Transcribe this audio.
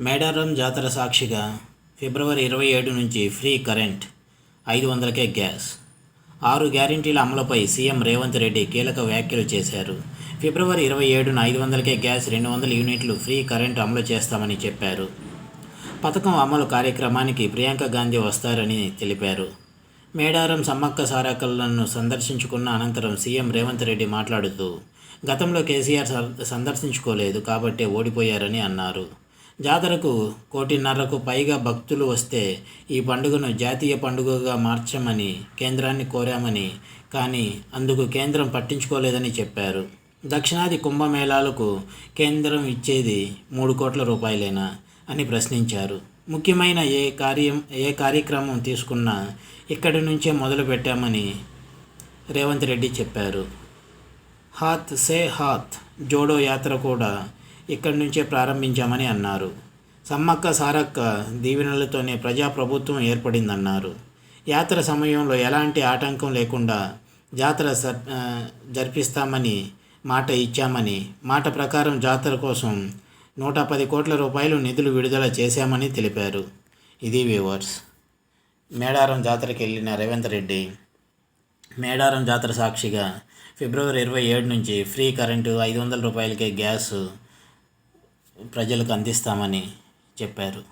మేడారం జాతర సాక్షిగా ఫిబ్రవరి ఇరవై ఏడు నుంచి ఫ్రీ కరెంట్ ఐదు వందలకే గ్యాస్. ఆరు గ్యారంటీల అమలుపై సీఎం రేవంత్ రెడ్డి కీలక వ్యాఖ్యలు చేశారు. ఫిబ్రవరి ఇరవై ఏడున ఐదు వందలకే గ్యాస్ రెండు వందల యూనిట్లు ఫ్రీ కరెంట్ అమలు చేస్తామని చెప్పారు. పథకం అమలు కార్యక్రమానికి ప్రియాంక గాంధీ వస్తారని తెలిపారు. మేడారం సమ్మక్క సారాకలను సందర్శించుకున్న అనంతరం సీఎం రేవంత్ రెడ్డి మాట్లాడుతూ గతంలో కేసీఆర్ సందర్శించుకోలేదు కాబట్టే ఓడిపోయారని అన్నారు. జాతరకు కోటిన్నరకు పైగా భక్తులు వస్తే ఈ పండుగను జాతీయ పండుగగా మార్చమని కేంద్రాన్ని కోరామని కానీ అందుకు కేంద్రం పట్టించుకోలేదని చెప్పారు. దక్షిణాది కుంభమేళాలకు కేంద్రం ఇచ్చేది మూడు కోట్ల రూపాయలేనా అని ప్రశ్నించారు. ముఖ్యమైన ఏ కార్యం ఏ కార్యక్రమం తీసుకున్నా ఇక్కడి నుంచే మొదలు పెట్టామని రేవంత్ రెడ్డి చెప్పారు. హాత్ సే హాత్ జోడో యాత్ర కూడా ఇక్కడి నుంచే ప్రారంభించామని అన్నారు. సమ్మక్క సారక్క దీవెనలతోనే ప్రజాప్రభుత్వం ఏర్పడిందన్నారు. యాత్ర సమయంలో ఎలాంటి ఆటంకం లేకుండా జాతర జరిపిస్తామని మాట ఇచ్చామని మాట ప్రకారం జాతర కోసం నూట పది కోట్ల రూపాయలు నిధులు విడుదల చేశామని తెలిపారు. ఇది వ్యూవర్స్. మేడారం జాతరకు వెళ్ళిన రేవంత్ రెడ్డి మేడారం జాతర సాక్షిగా ఫిబ్రవరి ఇరవై ఏడు నుంచి ఫ్రీ కరెంటు ఐదు వందల రూపాయలకే గ్యాస్ ప్రజలకు అందిస్తామని చెప్పారు.